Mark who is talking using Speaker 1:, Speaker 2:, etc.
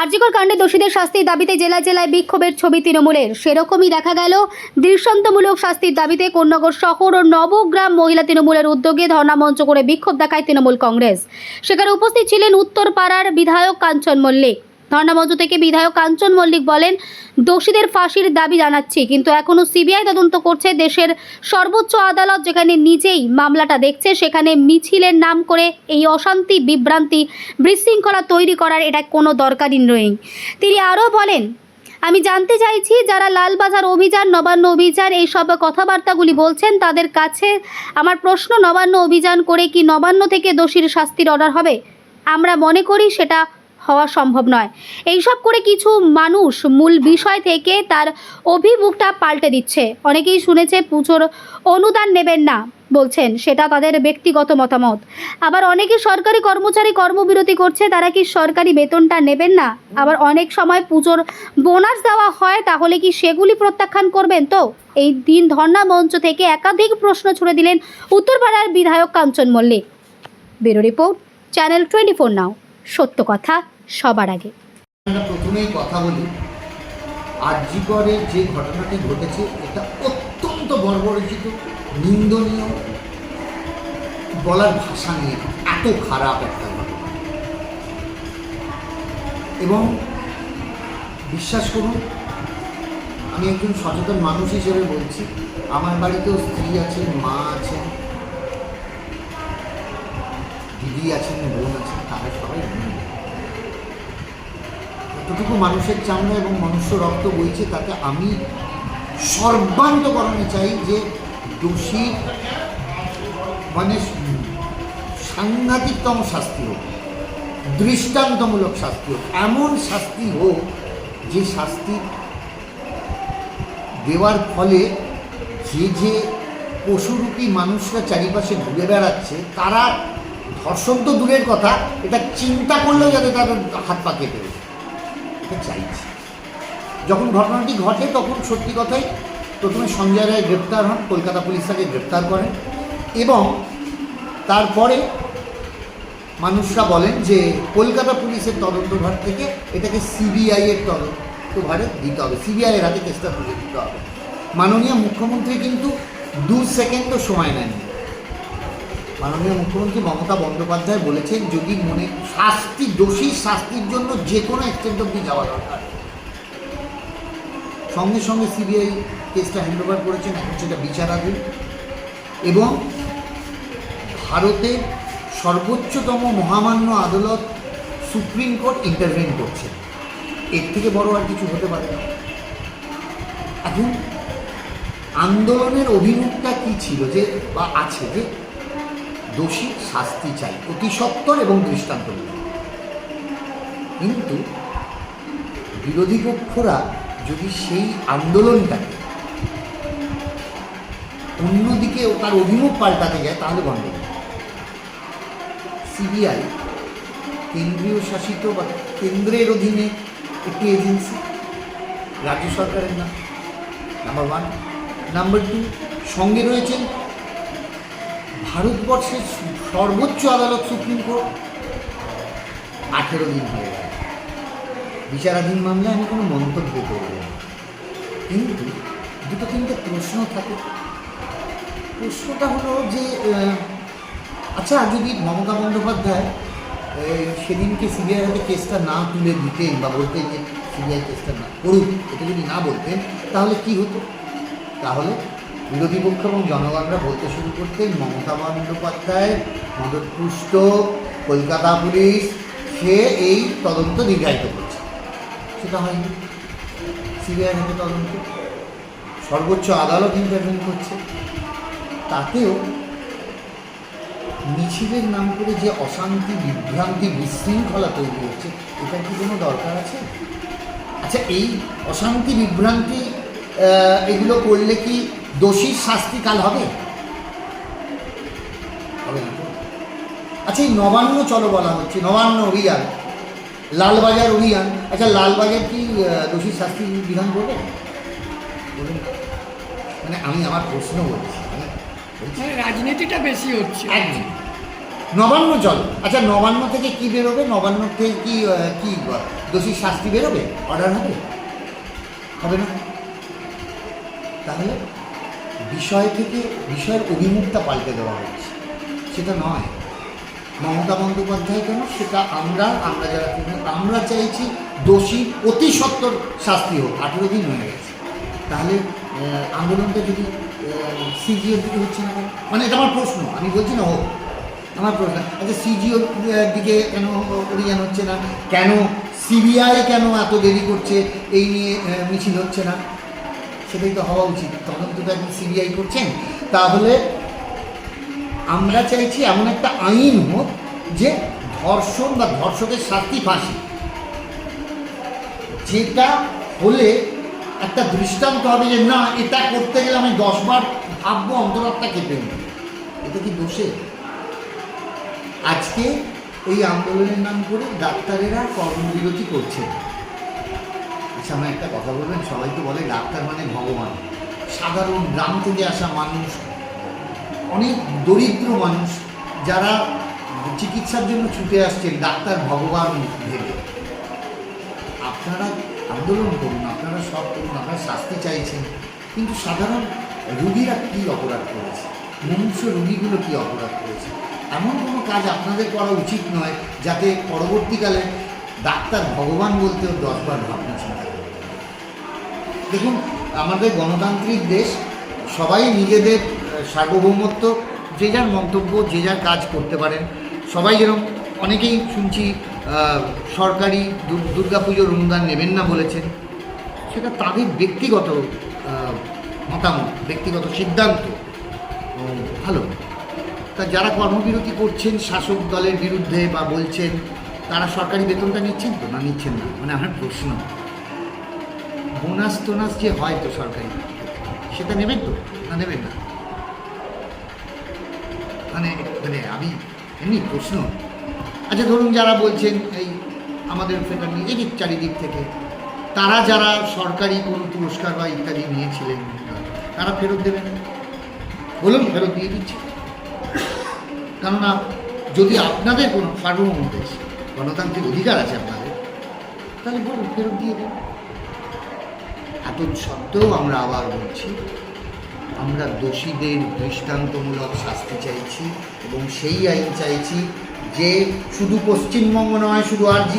Speaker 1: আরজিকর কাণ্ডে দোষীদের শাস্তির দাবিতে জেলা জেলায় বিক্ষোভের ছবি তৃণমূলের। সেরকমই দেখা গেল দৃষ্টান্তমূলক শাস্তির দাবিতে কোন্নগর শহর ও নবগ্রাম মহিলা তৃণমূলের উদ্যোগে ধর্নামঞ্চ করে বিক্ষোভ দেখায় তৃণমূল কংগ্রেস। সেখানে উপস্থিত ছিলেন উত্তরপাড়ার বিধায়ক কাঞ্চন মল্লিক। ধর্ণামঞ্চ থেকে বিধায়ক কাঞ্চন মল্লিক বলেন, দোষীদের ফাঁসির দাবি জানাচ্ছি, কিন্তু এখনও সিবিআই তদন্ত করছে দেশের সর্বোচ্চ আদালত যেখানে নিজেই মামলাটা দেখছে, সেখানে মিছিলের নাম করে এই অশান্তি, বিভ্রান্তি, বিশৃঙ্খলা তৈরি করার এটা কোনো দরকারই নেই। তিনি আরও বলেন, আমি জানতে চাইছি যারা লালবাজার অভিযান, নবান্ন অভিযান, এই সব কথাবার্তাগুলি বলছেন, তাদের কাছে আমার প্রশ্ন, নবান্ন অভিযান করে কি নবান্ন থেকে দোষীর শাস্তির অর্ডার হবে? আমরা মনে করি সেটা হওয়া সম্ভব নয়। এইসব করে কিছু মানুষ মূল বিষয় থেকে তার অভিমুখটা পাল্টে দিচ্ছে। অনেকেই শুনেছে, পুজোর অনুদান নেবেন না বলছেন, সেটা তাদের ব্যক্তিগত মতামত। আবার অনেকে সরকারি কর্মচারী কর্মবিরতি করছে, তারা কি সরকারি বেতনটা নেবেন না? আবার অনেক সময় পুজোর বোনাস দেওয়া হয়, তাহলে কি সেগুলি প্রত্যাখ্যান করবেন তো? এই দিন ধর্ণা মঞ্চ থেকে একাধিক প্রশ্ন ছুড়ে দিলেন উত্তরপাড়ার বিধায়ক Kanchan Mallik. Bureau report, channel twenty four নাও। সত্য কথা। সবার আগে।
Speaker 2: প্রথমেই কথা বলি আরজিকরের যে ঘটনাটি ঘটেছে, এটা অত্যন্ত বর্বরচিত, নিন্দনীয়, বলার ভাষা নিয়ে এত খারাপ একটা ঘটনা। এবং বিশ্বাস করুন, আমি একজন সচেতন মানুষ হিসেবে বলছি, আমার বাড়িতেও স্ত্রী আছেন, মা আছেন, দিদি আছেন, বোন আছেন, তারা সবাই যতটুকু মানুষের চামড়া এবং মনুষ্য রক্ত বইছে তাতে আমি সর্বান্তকরণে চাই যে দোষী মানে সাংঘাতিকতম শাস্তি হোক, দৃষ্টান্তমূলক শাস্তি হোক, এমন শাস্তি হোক যে শাস্তি দেওয়ার ফলে যে যে পশুরূপী মানুষরা চারিপাশে ঘুরে বেড়াচ্ছে, তারা ধর্ষণ তো দূরের কথা, এটা চিন্তা করলেও যাতে তাদের হাত পা কেটে। এটা চাইছি যখন ঘটনাটি ঘটে, তখন সত্যি কথাই প্রথমে সঞ্জয় রায় গ্রেপ্তার হন, কলকাতা পুলিশ তাকে গ্রেপ্তার করেন এবং তারপরে মানুষরা বলেন যে কলকাতা পুলিশের তদন্তভার থেকে এটাকে সিবিআইয়ের তদন্তভারে দিতে হবে। সিবিআইয়ের হাতে কেসটা তুলে দিতে হবে। মাননীয় মুখ্যমন্ত্রী কিন্তু দু সেকেন্ডও সময় নেননি। মাননীয় মুখ্যমন্ত্রী মমতা বন্দ্যোপাধ্যায় বলেছেন, যদি মনে শাস্তি, দোষী শাস্তির জন্য যে কোনো এক্সটেন্ট অব্দি যাওয়া দরকার। সঙ্গে সঙ্গে সিবিআই কেসটা হ্যান্ডওভার করেছেন, এখন সেটা বিচারাধীন। এবং ভারতের সর্বোচ্চতম মহামান্য আদালত সুপ্রিম কোর্ট ইন্টারভেন করছে। এর থেকে বড় আর কিছু হতে পারে না। এখন আন্দোলনের অভিমুখটা কি ছিল যে, বা আছে যে দোষী শাস্তি চাই, অতি সত্বর এবং দৃষ্টান্তমূলক কিন্তু বিরোধী পক্ষরা যদি সেই আন্দোলনটাকে অন্যদিকে তার অভিমুখ পাল্টাতে যায়, তাহলে বন্ধ। সিবিআই কেন্দ্রীয় শাসিত বা কেন্দ্রের অধীনে একটি এজেন্সি, রাজ্য সরকারের না নাম্বার ওয়ান নাম্বার টু সঙ্গে রয়েছেন ভারতবর্ষের সর্বোচ্চ আদালত সুপ্রিম কোর্ট? আঠেরো দিন হয়ে গেল। বিচারাধীন মামলায় আমি কোনো মন্তব্য করব না। কিন্তু দুটো তিনটে প্রশ্ন থাকে। প্রশ্নটা হলো যে আচ্ছা যদি মমতা বন্দ্যোপাধ্যায় সেদিনকে সিবিআই হাতে কেসটা না তুলে দিতেন বা বলতেন যে সিবিআই কেসটা না করুক, এটা যদি না বলতেন, তাহলে কি হতো? তাহলে বিরোধী পক্ষ এবং জনগণরা বলতে শুরু করতেন মমতা বন্দ্যোপাধ্যায় মদতপুষ্ট কলকাতা পুলিশ, সে এই তদন্ত দীর্ঘায়িত করছে। সেটা হয়নি। সিবিআই হাতে তদন্ত। সর্বোচ্চ আদালত ইন্টারভেন করছে। তাতেও মিছিলের নাম করে যে অশান্তি, বিভ্রান্তি, বিশৃঙ্খলা তৈরি হচ্ছে, এটার কি কোনো দরকার আছে? আচ্ছা এই অশান্তি, বিভ্রান্তি এগুলো করলে কি দোষীর শাস্তি কাল হবে? হবে না আচ্ছা এই নবান্ন চলো বলা হচ্ছে নবান্ন অভিযান লালবাজার অভিযান। আচ্ছা লালবাজার কি দোষীর শাস্তি বিধান করবে? বলুন। মানে আমি আমার প্রশ্ন বলছি মানে
Speaker 3: মানে রাজনীতিটা বেশি হচ্ছে।
Speaker 2: একদম। নবান্ন চল। আচ্ছা নবান্ন থেকে কি বেরোবে? নবান্ন থেকে কি কি দোষীর শাস্তি বেরোবে? অর্ডার হবে? হবে না? তাহলে বিষয় থেকে, বিষয়ের অভিমুখটা পাল্টে দেওয়া হচ্ছে সেটা নয়। মমতা বন্দ্যোপাধ্যায় কেন? সেটা আমরা আমরা যারা আমরা চাইছি দোষী অতি সত্তর শাস্তি হোক। আঠেরো দিন হয়ে গেছে। তাহলে আন্দোলনটা যদি সিজিওর দিকে হচ্ছে না কেন? মানে এটা আমার প্রশ্ন। আমি বলছি না, হোক। আমার প্রশ্ন আচ্ছা সিজিওর দিকে কেন অভিযান হচ্ছে না? কেন সিবিআই কেন এত দেরি করছে? এই নিয়ে মিছিল হচ্ছে না? সেটাই তো হওয়া উচিত। তদন্ত তো একজন সিবিআই করছেন। তাহলে আমরা চাইছি এমন একটা আইন হোক যে ধর্ষণ বা ধর্ষকের শাস্তি ফাঁসি। যেটা হলে একটা দৃষ্টান্ত হবে যে, না, এটা করতে গেলে আমি দশবার ভাববো অন্তরাত্মা কেঁপে এটা কি দোষে? আজকে এই আন্দোলনের নাম করে ডাক্তারেরা কর্মবিরতি করছে আমার একটা কথা বলবেন, সবাই তো বলে ডাক্তার মানে ভগবান। সাধারণ গ্রাম থেকে আসা মানুষ, অনেক দরিদ্র মানুষ, যারা চিকিৎসার জন্য ছুটে আসছেন, ডাক্তার ভগবান ভেবে। আপনারা আন্দোলন করুন, আপনারা সব করুন, আপনারা শাস্তি চাইছেন, কিন্তু সাধারণ রুগীরা কী অপরাধ করেছে? মনুষ্য রুগীগুলো কী অপরাধ করেছে? এমন কোনো কাজ আপনাদের করা উচিত নয়, যাতে পরবর্তীকালে ডাক্তার ভগবান বলতেও দশবার ভাবনা চিন্তা। দেখুন, আমাদের গণতান্ত্রিক দেশ, সবাই নিজেদের সার্বভৌমত্ব, যে যার মন্তব্য, যে যার কাজ করতে পারেন। সবাই যেরকম অনেকেই শুনছি সরকারি দুর- দুর্গাপুজোর অনুদান নেবেন না বলেছেন। সেটা তাদের ব্যক্তিগত মতামত, ব্যক্তিগত সিদ্ধান্ত। ভালো। তা যারা কর্মবিরতি করছেন, শাসক দলের বিরুদ্ধে বা বলছেন, তারা সরকারি বেতনটা নিচ্ছেন তো? না, নিচ্ছেন না? মানে আমার প্রশ্ন। বোনাস টোনাস যে হয় তো সরকারি? সেটা নেবেন তো? না নেবেন না? মানে মানে আমি, এমনি প্রশ্ন। আচ্ছা ধরুন যারা বলছেন এই আমাদের ফেডারেল এদিক চারিদিক থেকে, তারা যারা সরকারি কোনো পুরস্কার বা ইত্যাদি নিয়েছিলেন, তারা ফেরত দেবেন? বলুন, ফেরত দিয়ে দিচ্ছি। কেননা, যদি আপনাদের কোনো সার্বভৌম দেশ গণতান্ত্রিক অধিকার আছে আপনাদের, তাহলে বলুন, ফেরত দিয়ে দিন। এত সত্ত্বেও আমরা আবার বলছি। আমরা দোষীদের দৃষ্টান্তমূলক শাস্তি চাইছি এবং সেই আইন চাইছি যে শুধু পশ্চিমবঙ্গ নয়, শুধু আর